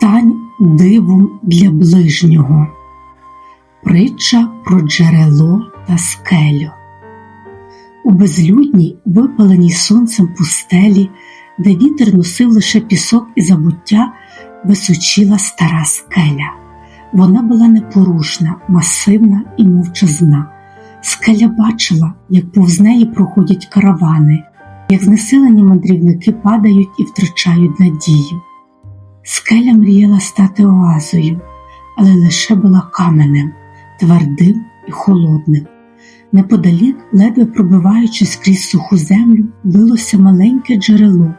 Стань дивом для ближнього. Притча про джерело та скелю. У безлюдній, випаленій сонцем пустелі, де вітер носив лише пісок і забуття, височила стара скеля. Вона була непорушна, масивна і мовчазна. Скеля бачила, як повз неї проходять каравани, як знесилені мандрівники падають і втрачають надію. Скеля мріяла стати оазою, але лише була каменем, твердим і холодним. Неподалік, ледве пробиваючись крізь суху землю, билося маленьке джерело.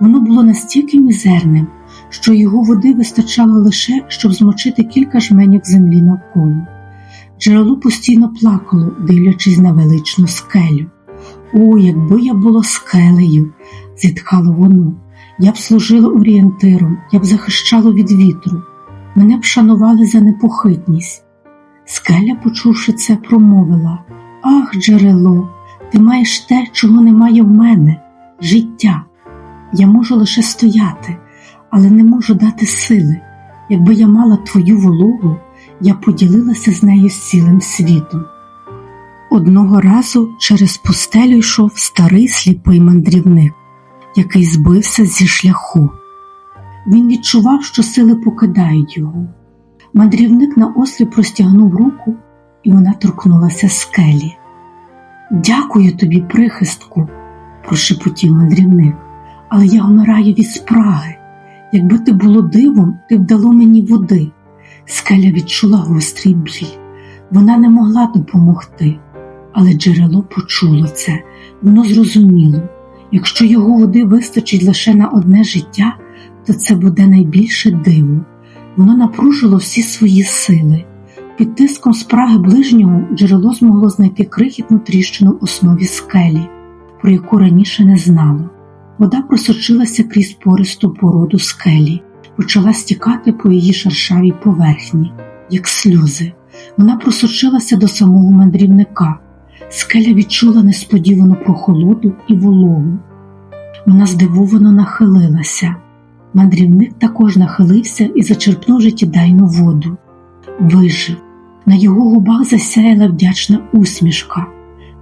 Воно було настільки мізерним, що його води вистачало лише, щоб змочити кілька жменів землі навколо. Джерело постійно плакало, дивлячись на величну скелю. О, якби я було скелею, зітхало воно. Я б служила орієнтиром, я б захищала від вітру, мене б шанували за непохитність. Скеля, почувши це, промовила Ах, джерело, ти маєш те, чого немає в мене життя. Я можу лише стояти, але не можу дати сили. Якби я мала твою вологу, я поділилася з нею з цілим світом. Одного разу через пустелю йшов старий сліпий мандрівник, який збився зі шляху. Він відчував, що сили покидають його. Мандрівник на ослі простягнув руку, і вона торкнулася скелі. Дякую тобі, прихистку, прошепотів мандрівник, але я вмираю від спраги. Якби ти було дивом, ти б дало мені води. Скеля відчула гострий біль. Вона не могла допомогти, але джерело почуло це, воно зрозуміло. Якщо його води вистачить лише на одне життя, то це буде найбільше диво. Воно напружило всі свої сили. Під тиском спраги ближнього джерело змогло знайти крихітну тріщину в основі скелі, про яку раніше не знало. Вода просочилася крізь пористу породу скелі, почала стікати по її шершавій поверхні, як сльози. Вона просочилася до самого мандрівника. Скеля відчула несподівану прохолоду і вологу. Вона здивовано нахилилася. Мандрівник також нахилився і зачерпнув життєдайну воду. Вижив. На його губах засяяла вдячна усмішка.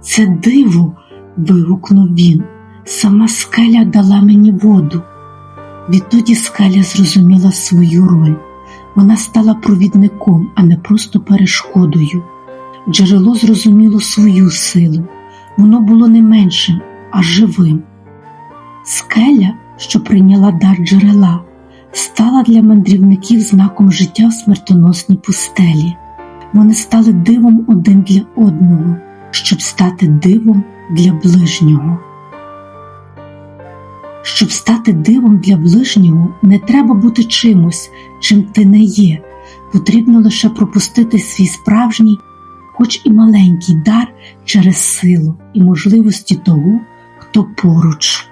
Це диво. вигукнув він. Сама скеля дала мені воду. Відтоді скеля зрозуміла свою роль. Вона стала провідником, а не просто перешкодою. Джерело зрозуміло свою силу. Воно було не меншим, а живим. Скеля, що прийняла дар джерела, стала для мандрівників знаком життя в смертоносній пустелі. Вони стали дивом один для одного, щоб стати дивом для ближнього. Щоб стати дивом для ближнього, не треба бути чимось, чим ти не є. Потрібно лише пропустити свій справжній, хоч і маленький дар через силу і можливості того, хто поруч.